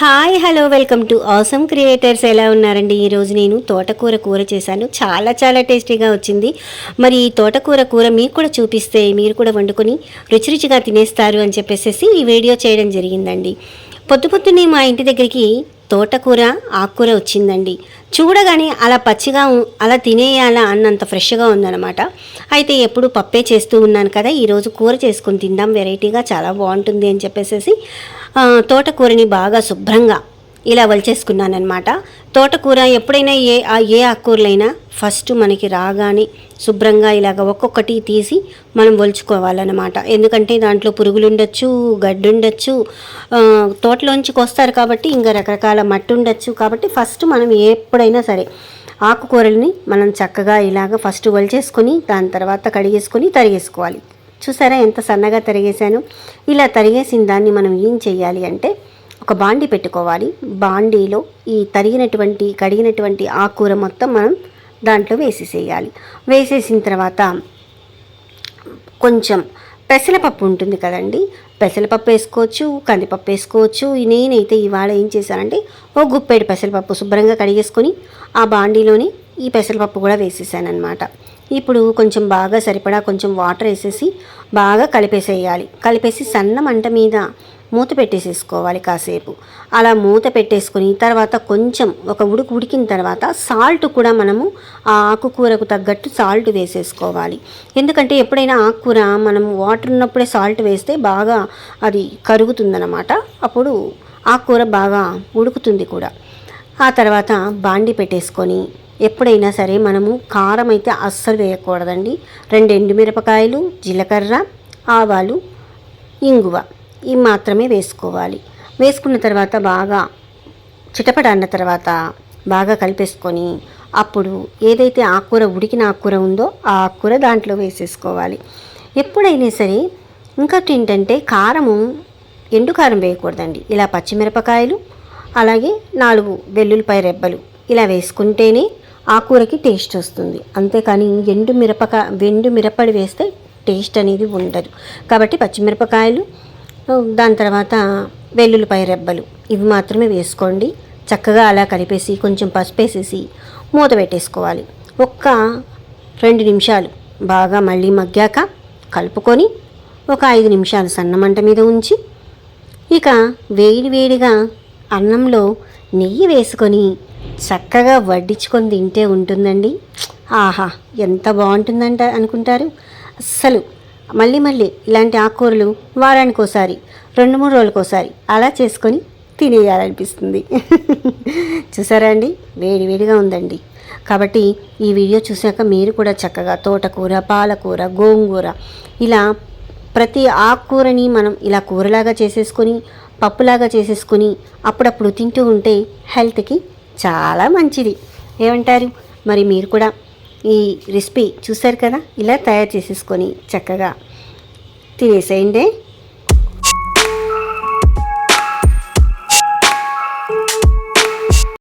Hi hello welcome to awesome creators. ఎలా ఉన్నారండి? ఈరోజు నేను తోటకూర కూర చేశాను. చాలా చాలా టేస్టీగా వచ్చింది. మరి ఈ తోటకూర కూర మీకు కూడా చూపిస్తే మీరు కూడా వండుకొని రుచి రుచిగా తినేస్తారు అని చెప్పేసి ఈ వీడియో చేయడం జరిగిందండి. పొద్దు పొద్దున్నే మా ఇంటి దగ్గరికి తోటకూర ఆకుకూర వచ్చిందండి. చూడగానే అలా పచ్చిగా అలా తినేయాలా అన్నంత ఫ్రెష్గా ఉందన్నమాట. అయితే ఎప్పుడు పప్పే చేస్తూ ఉన్నాను కదా ఈరోజు కూర చేసుకుని తిందాం వెరైటీగా చాలా బాగుంటుంది అని చెప్పేసి తోటకూరని బాగా శుభ్రంగా ఇలా వలిచేసుకున్నానమాట తోటకూర ఎప్పుడైనా ఏ ఆ ఏ ఆకుకూరలైనా ఫస్ట్ మనకి రాగానే శుభ్రంగా ఇలాగ ఒక్కొక్కటి తీసి మనం ఒలుచుకోవాలన్నమాట ఎందుకంటే దాంట్లో పురుగులు ఉండొచ్చు గడ్డి ఉండొచ్చు తోటలోంచి వస్తారు కాబట్టి ఇంకా రకరకాల మట్టి ఉండొచ్చు కాబట్టి ఫస్ట్ మనం ఎప్పుడైనా సరే ఆకుకూరల్ని మనం చక్కగా ఇలాగ ఫస్ట్ వలిచేసుకొని దాని తర్వాత కడిగేసుకొని తరిగేసుకోవాలి. చూసారా ఎంత సన్నగా తరిగేశాను? ఇలా తరిగేసిన దాన్ని మనం ఏం చేయాలి అంటే ఒక బాండి పెట్టుకోవాలి. బాండీలో ఈ తరిగినటువంటి కడిగినటువంటి ఆకుకూర మొత్తం మనం దాంట్లో వేసేసేయాలి. వేసేసిన తర్వాత కొంచెం పెసలపప్పు ఉంటుంది కదండి పెసలపప్పు వేసుకోవచ్చు కందిపప్పు వేసుకోవచ్చు. నేనైతే ఇవాళ ఏం చేశానంటే ఓ గుప్పెడు పెసలపప్పు శుభ్రంగా కడిగేసుకొని ఆ బాండీలోని ఈ పెసరపప్పు కూడా వేసేసాను అనమాట ఇప్పుడు కొంచెం బాగా సరిపడా కొంచెం వాటర్ వేసేసి బాగా కలిపేసేయాలి. కలిపేసి సన్న మంట మీద మూత పెట్టేసేసుకోవాలి కాసేపు. అలా మూత పెట్టేసుకొని తర్వాత కొంచెం ఒక ఉడుకు ఉడికిన తర్వాత సాల్ట్ కూడా మనము ఆ ఆకుకూరకు తగ్గట్టు సాల్ట్ వేసేసుకోవాలి. ఎందుకంటే ఎప్పుడైనా ఆకుకూర మనం వాటర్ ఉన్నప్పుడే సాల్ట్ వేస్తే బాగా అది కరుగుతుందన్నమాట. అప్పుడు ఆకుకూర బాగా ఉడుకుతుంది కూడా. ఆ తర్వాత బాండి పెట్టేసుకొని ఎప్పుడైనా సరే మనము కారం అయితే అస్సలు వేయకూడదండి. రెండు ఎండుమిరపకాయలు జీలకర్ర ఆవాలు ఇంగువ ఇవి మాత్రమే వేసుకోవాలి. వేసుకున్న తర్వాత బాగా చిటపట అన్న తర్వాత బాగా కలిపేసుకొని అప్పుడు ఏదైతే ఆకుకూర ఉడికిన ఆకుకూర ఉందో ఆ ఆకుకూర దాంట్లో వేసేసుకోవాలి. ఎప్పుడైనా సరే ఇంకొకటి ఏంటంటే కారము ఎండు కారం వేయకూడదండి. ఇలా పచ్చిమిరపకాయలు అలాగే నాలుగు వెల్లుల్లిపాయ రెబ్బలు ఇలా వేసుకుంటేనే ఆ కూరకి టేస్ట్ వస్తుంది. అంతేకాని ఎండు మిరపక ఎండు మిరపడి వేస్తే టేస్ట్ అనేది ఉండదు. కాబట్టి పచ్చిమిరపకాయలు దాని తర్వాత వెల్లుల్లిపాయ రెబ్బలు ఇవి మాత్రమే వేసుకోండి. చక్కగా అలా కలిపేసి కొంచెం పసుపు వేసేసి మూత పెట్టేసుకోవాలి. ఒక్క రెండు నిమిషాలు బాగా మళ్ళీ మగ్గాక కలుపుకొని ఒక ఐదు నిమిషాలు సన్నమంట మీద ఉంచి ఇక వేడి వేడిగా అన్నంలో నెయ్యి వేసుకొని చక్కగా వడ్డించుకొని తింటే ఉంటుందండి. ఆహా ఎంత బాగుంటుందంట అనుకుంటారు? అస్సలు. మళ్ళీ మళ్ళీ ఇలాంటి ఆకుకూరలు వారానికి ఒకసారి రెండు మూడు రోజులకోసారి అలా చేసుకొని తినేయాలనిపిస్తుంది. చూసారా అండి? వేడి వేడిగా ఉందండి. కాబట్టి ఈ వీడియో చూశాక మీరు కూడా చక్కగా తోటకూర పాలకూర గోంగూర ఇలా ప్రతి ఆకుకూరని మనం ఇలా కూరలాగా చేసేసుకొని పప్పులాగా చేసేసుకొని అప్పుడప్పుడు తింటూ ఉంటే హెల్త్కి చాలా మంచిది. ఏమంటారు? మరి మీరు కూడా ఈ రెసిపీ చూశారు కదా? ఇలా తయారు చేసేసుకొని చక్కగా తినేసేయండి.